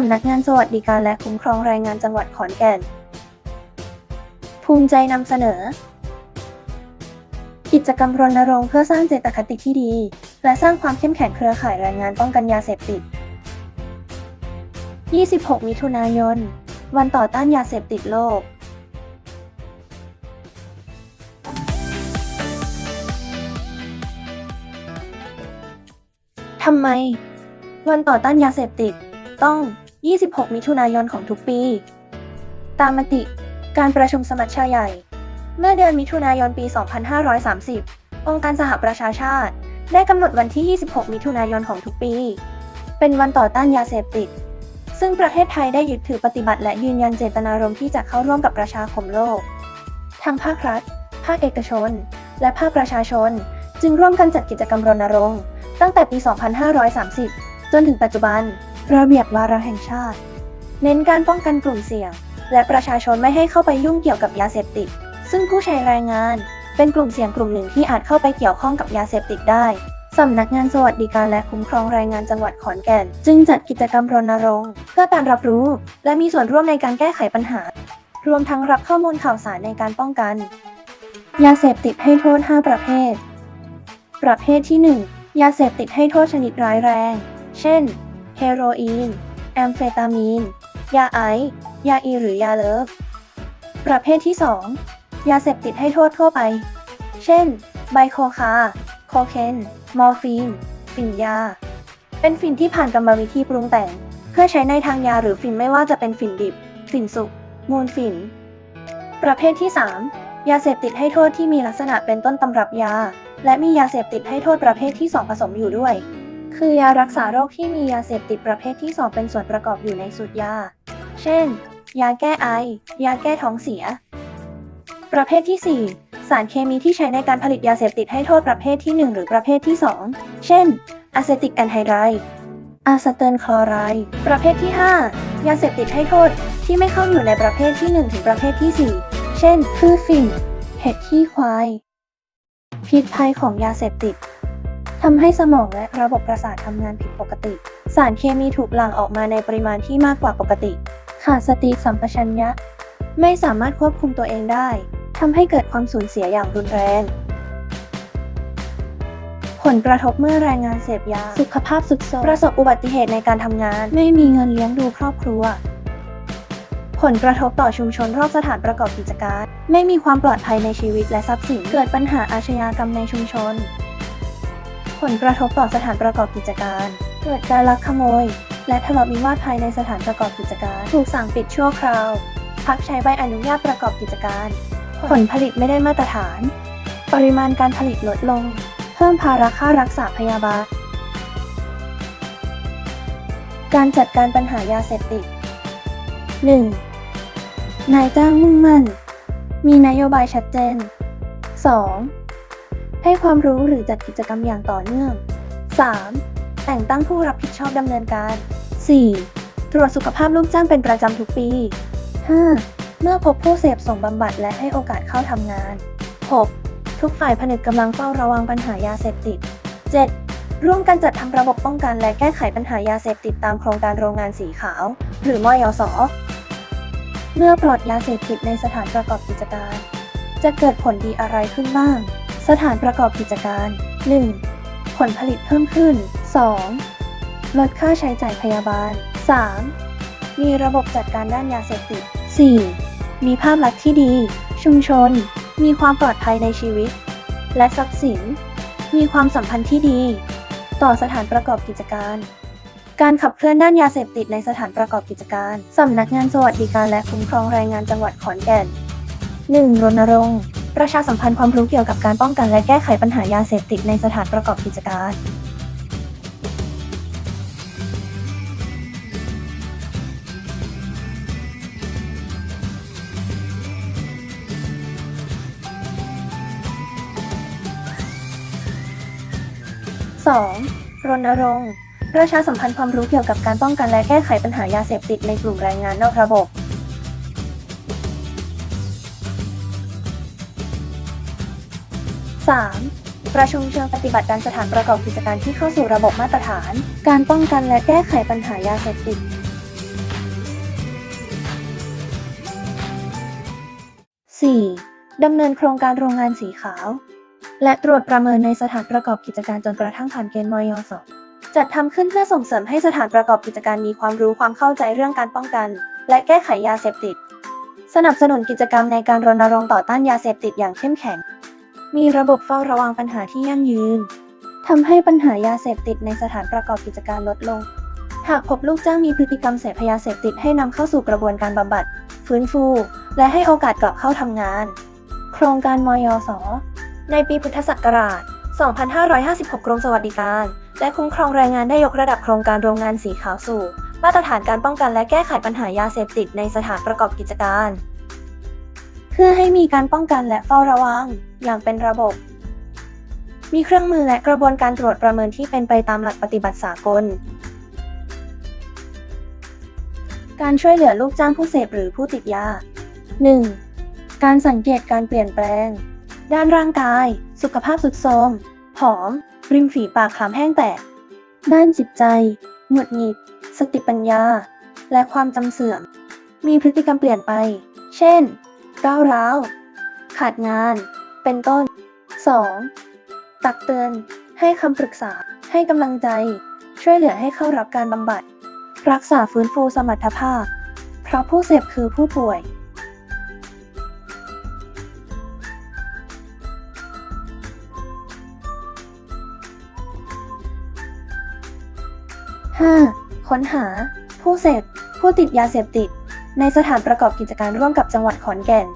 สำนักงานสวัสดิการและคุ้มครองแรงงานจังหวัดขอนแก่น ภูมิใจนำเสนอ กิจกรรมรณรงค์เพื่อสร้างเจตคติที่ดี และสร้างความเข้มแข็งเครือข่ายแรงงานป้องกันยาเสพติด 26 มิถุนายน วันต่อต้านยาเสพติดโลกทำไม วันต่อต้านยาเสพติด ต้อง 26 มิถุนายนของทุกปี ตามมติ การประชุมสมัชชาใหญ่ เมื่อเดือนมิถุนายนปี 2530 องค์การสหประชาชาติ ได้กำหนดวันที่ 26 มิถุนายนของทุกปี เป็นวันต่อต้านยาเสพติด ซึ่งประเทศไทยได้ยึดถือปฏิบัติและยืนยันเจตนารมณ์ที่จะเข้าร่วมกับประชาคมโลกทางภาครัฐ ภาคเอกชน และภาคประชาชน จึงร่วมกันจัดกิจกรรมรณรงค์ ตั้งแต่ปี 2530 จนถึงปัจจุบัน ระเบียบวาระแห่งชาติ เน้นการป้องกันกลุ่มเสี่ยง และประชาชนไม่ให้เข้าไปยุ่งเกี่ยวกับยาเสพติด ซึ่งผู้ใช้แรงงาน เป็นกลุ่มเสี่ยงกลุ่มหนึ่งที่อาจเข้าไปเกี่ยวข้องกับยาเสพติดได้สำนักงานสวัสดิการและคุ้มครองแรงงานจังหวัดขอนแก่น จึงจัดกิจกรรมรณรงค์ เพื่อการรับรู้ และมีส่วนร่วมในการแก้ไขปัญหา รวมทั้งรับข้อมูลข่าวสารในการป้องกัน ยาเสพติดให้โทษ 5 ประเภท ประเภทที่ 1 ยาเสพติดให้โทษชนิดร้ายแรง เช่น เฮโรอีน แอมเฟตามีน ยาไอ ยาอีหรือยาเลิฟ ประเภทที่ 2 ยาเสพติดให้โทษทั่วไป เช่น ไบโคคา โคเคน มอร์ฟีน ฝิ่นยา เป็นฝิ่นที่ผ่านกรรมวิธีปรุงแต่ง เพื่อใช้ในทางยาหรือฝิ่นไม่ว่าจะเป็นฝิ่นดิบ ฝิ่นสุก มูลฝิ่น ประเภทที่ 3 ยาเสพติดให้โทษที่มีลักษณะเป็นต้นตำรับยา และมียาเสพติดให้โทษประเภทที่ 2 ผสมอยู่ด้วย คือยารักษาโรคที่มียาเสพติดประเภทที่ 2 เป็นส่วนประกอบอยู่ในสูตรยา เช่น ยาแก้ไอ ยาแก้ท้องเสีย ประเภทที่ 4 สารเคมีที่ใช้ในการผลิตยาเสพติดให้โทษประเภทที่ 1 หรือประเภทที่ 2 เช่นอะเซติกแอนไฮไดรด์อะสเตนคลอไรด์ประเภทที่ 5 ยาเสพติดให้โทษที่ไม่เข้าอยู่ในประเภทที่ 1 ถึงประเภทที่ 4 เช่นพืชฝิ่นเห็ดขี้ควาย พิษภัยของยาเสพติด ทำให้สมองและระบบประสาททำงานผิดปกติ สารเคมีถูกหลั่งออกมาในปริมาณที่มากกว่าปกติ ขาดสติสัมปชัญญะ ไม่สามารถควบคุมตัวเองได้ทำให้เกิดความสูญเสียอย่างรุนแรง ผลกระทบเมื่อแรงงานเสพยา สุขภาพสุดโทรมประสบอุบัติเหตุในการทำงาน ไม่มีเงินเลี้ยงดูครอบครัว ผลกระทบต่อชุมชนรอบสถานประกอบกิจการ ไม่มีความปลอดภัยในชีวิตและทรัพย์สิน เกิดปัญหาอาชญากรรมในชุมชน ลกระทบต่อสถานประกอบกิจการ เกิดการลักขโมย และทะเลาะวิวาทภายในสถานประกอบกิจการ ถูกสั่งปิดชั่วคราว พักใช้ใบอนุญาตประกอบกิจการ ผลผลิตไม่ได้มาตรฐาน ปริมาณการผลิตลดลง เพิ่มภาระค่ารักษาพยาบาล การจัดการปัญหายาเสพติด 1. นายจ้างมุ่งมั่น มีนโยบายชัดเจน 2. ให้ความรู้หรือจัดกิจกรรมอย่างต่อเนื่อง 3. แต่งตั้งผู้รับผิดชอบดำเนินการ 4. ตรวจสุขภาพลูกจ้างเป็นประจำทุกปี 5. เมื่อพบผู้เสพส่งบำบัดและให้โอกาสเข้าทำงาน 6. ทุกฝ่ายผนึกกำลังเฝ้าระวังปัญหายาเสพติด 7. ร่วมกันจัดทำระบบป้องกันและแก้ไขปัญหายาเสพติดตามโครงการโรงงานสีขาว หรือมอยสเมื่อปลอดยาเสพติดในสถานประกอบกิจการ จะเกิดผลดีอะไรขึ้นบ้าง สถานประกอบกิจการ 1. ผลผลิตเพิ่มขึ้น 2. ลดค่าใช้จ่ายพยาบาล 3. มีระบบจัดการด้านยาเสพติด 4. มีภาพลักษณ์ที่ดี ชุมชน มีความปลอดภัยในชีวิต และทรัพย์สิน มีความสัมพันธ์ที่ดี ต่อสถานประกอบกิจการ การขับเคลื่อนด้านยาเสพติดในสถานประกอบกิจการ สำนักงานสวัสดิการและคุ้มครองแรงงานจังหวัดขอนแก่น 1. รณรงค์ ประชาสัมพันธ์ความรู้เกี่ยวกับการป้องกันและแก้ไขปัญหายาเสพติดในสถานประกอบกิจการ 2. รณรงค์ประชาสัมพันธ์ความรู้เกี่ยวกับการป้องกันและแก้ไขปัญหายาเสพติดในกลุ่มแรงงานนอกระบบ 3. ประชุมเชิงปฏิบัติการสถานประกอบกิจการที่เข้าสู่ระบบมาตรฐาน การป้องกันและแก้ไขปัญหายาเสพติดสี่ดำเนินโครงการโรงงานสีขาว และตรวจประเมินในสถานประกอบกิจการจนกระทั่งผ่านเกณฑ์มยสจัดทำขึ้นเพื่อส่งเสริมให้สถานประกอบกิจการมีความรู้ความเข้าใจเรื่องการป้องกัน และแก้ไขยาเสพติด สนับสนุนกิจกรรมในการรณรงค์ต่อต้านยาเสพติดอย่างเข้มแข็ง มีระบบเฝ้าระวังปัญหาที่ยั่งยืนทำให้ปัญหายาเสพติดในสถานประกอบกิจการลดลง หากพบลูกจ้างมีพฤติกรรมเสพยาเสพติดให้นำเข้าสู่กระบวนการบำบัด ฟื้นฟู และให้โอกาสกลับเข้าทำงาน โครงการมยศในปีพุทธศักราช 2556 กรมสวัสดิการ และคุ้มครองแรงงานได้ยกระดับโครงการโรงงานสีขาวสู่ มาตรฐานการป้องกันและแก้ไขปัญหายาเสพติดในสถานประกอบกิจการ เพื่อให้มีการป้องกันและเฝ้าระวัง อย่างเป็นระบบ มีเครื่องมือและกระบวนการตรวจประเมินที่เป็นไปตามหลักปฏิบัติสากล การช่วยเหลือลูกจ้างผู้เสพหรือผู้ติดยา 1. การสังเกตการเปลี่ยนแปลง ด้านร่างกาย สุขภาพสุดโทรมผอม ริมฝีปากคล้ำแห้งแตก ด้านจิตใจ หงุดหงิด สติปัญญา และความจำเสื่อม มีพฤติกรรมเปลี่ยนไป เช่น ก้าวร้าวขาดงาน เป็นต้น 2. ตักเตือน ให้คำปรึกษา ให้กำลังใจ ช่วยเหลือให้เข้ารับการบำบัด รักษาฟื้นฟูสมรรถภาพ เพราะผู้เสพคือผู้ป่วย 5. ค้นหา ผู้เสพผู้ติดยาเสพติด ในสถานประกอบกิจการร่วมกับจังหวัดขอนแก่น